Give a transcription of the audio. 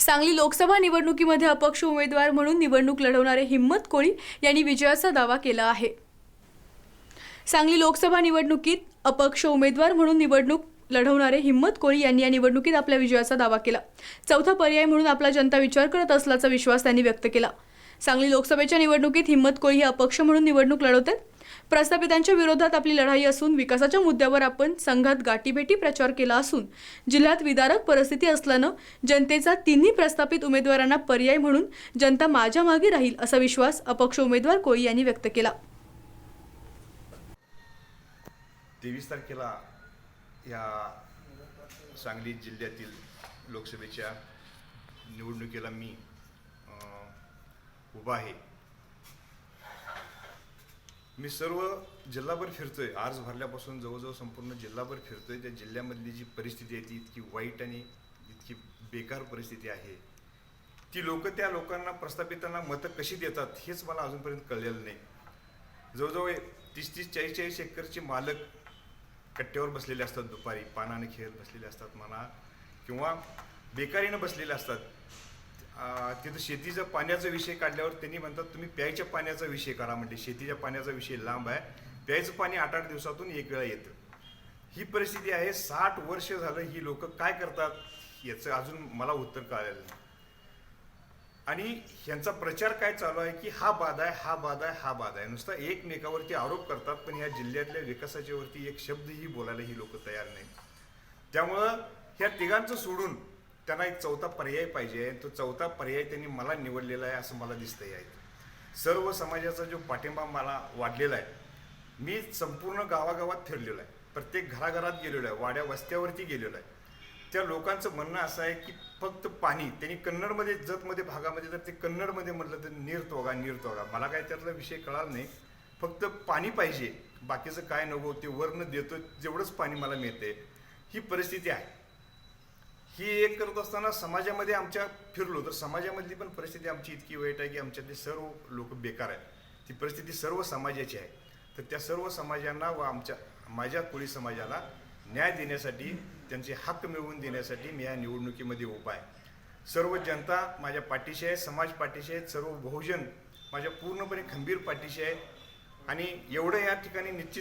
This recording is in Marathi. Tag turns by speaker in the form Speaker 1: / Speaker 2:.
Speaker 1: सांगली लोकसभा निवडणुकीमध्ये अपक्ष उमेदवार म्हणून निवडणूक लढवणारे हिम्मत कोळी यांनी विजयाचा दावा केला आहे. सांगली लोकसभा निवडणुकीत अपक्ष उमेदवार म्हणून निवडणूक लढवणारे हिम्मत कोळी यांनी या निवडणुकीत आपल्या विजयाचा दावा केला. चौथा पर्याय म्हणून आपला जनता विचार करत असल्याचा विश्वास त्यांनी व्यक्त केला. सांगली लोकसभेच्या निवडणुकीत हिम्मत कोळी हे अपक्ष म्हणून निवडणूक लढवतात. प्रस्थापितांच्या विरोधात आपली लढाई असून विकासाच्या मुद्द्यावर आपण संघात गाठीभेटी प्रचार केला असून जिल्ह्यात विदारक परिस्थिती असल्यानं जनतेचा तिन्ही प्रस्थापित उमेदवारांना पर्याय म्हणून जनता माझ्या मागे राहील असा विश्वास अपक्ष उमेदवार कोळी यांनी व्यक्त केला.
Speaker 2: तेवीस तारखेला या सांगली जिल्ह्यातील लोकसभेच्या निवडणुकीला मी उभा आहे. मी सर्व जिल्हाभर फिरतोय. आर्ज भरल्यापासून जवळजवळ संपूर्ण जिल्हाभर फिरतोय. त्या जिल्ह्यामधली जी परिस्थिती आहे ती इतकी वाईट आणि इतकी बेकार परिस्थिती आहे. ती लोक त्या लोकांना प्रस्थापितांना मतं कशी देतात हेच मला अजूनपर्यंत कळलेलं नाही. जवळजवळ तीस तीस चाळीस चाळीस एकरचे मालक कट्ट्यावर बसलेले असतात दुपारी. पानाने खेळत बसलेले असतात म्हणा किंवा बेकारीनं बसलेले असतात. तिथं शेतीचा पाण्याचा विषय काढल्यावर त्यांनी म्हणतात तुम्ही प्यायच्या पाण्याचा विषय करा म्हणजे शेतीच्या पाण्याचा विषय लांब आहे. प्यायचं पाणी आठ आठ दिवसातून एक वेळा येतं. ही परिस्थिती आहे. साठ वर्ष झालं ही लोक काय करतात याचं अजून मला उत्तर कळालेलं नाही. आणि ह्यांचा प्रचार काय चालू आहे की हा बाद आहे हा बाद आहे हा बाद आहे. नुसता एकमेकावरती आरोप करतात पण ह्या जिल्ह्यातल्या विकासाच्यावरती एक शब्दही बोलायला ही लोक तयार नाही त्यामुळं ह्या तिघांचं सोडून त्यांना एक चौथा पर्याय पाहिजे. तो चौथा पर्याय त्यांनी मला निवडलेला आहे असं मला दिसतंय आहे. सर्व समाजाचा जो पाठिंबा मला वाढलेला आहे मी संपूर्ण गावागावात फिरलेलो आहे. प्रत्येक घराघरात गेलेलो आहे वाड्या वस्त्यावरती गेलेलो आहे. त्या लोकांचं म्हणणं असं आहे की फक्त पाणी त्यांनी कन्नडमध्ये जतमध्ये भागामध्ये जर ते कन्नडमध्ये म्हटलं तर निरतोगा निरतोगा. मला काय त्यातला विषय कळाला नाही. फक्त पाणी पाहिजे. बाकीचं काय नको ते वर्ण देतो जेवढंच पाणी मला मिळते ही परिस्थिती आहे. ही एक करत असताना समाजामध्ये आमच्या फिरलो तर समाजामधली पण परिस्थिती आमची इतकी वाईट आहे की आमच्यातले सर्व लोक बेकार आहेत. ती परिस्थिती सर्व समाजाची आहे. तर त्या सर्व समाजांना व आमच्या माझ्या कोळी समाजाला न्याय देण्यासाठी त्यांचे हक्क मिळवून देण्यासाठी मी या निवडणुकीमध्ये उभा आहे. सर्व जनता माझ्या पाठीशी आहे समाज पाठीशी आहेत सर्व बहुजन माझ्या पूर्णपणे खंबीर पाठीशी आहेत आणि एवढं या ठिकाणी निश्चित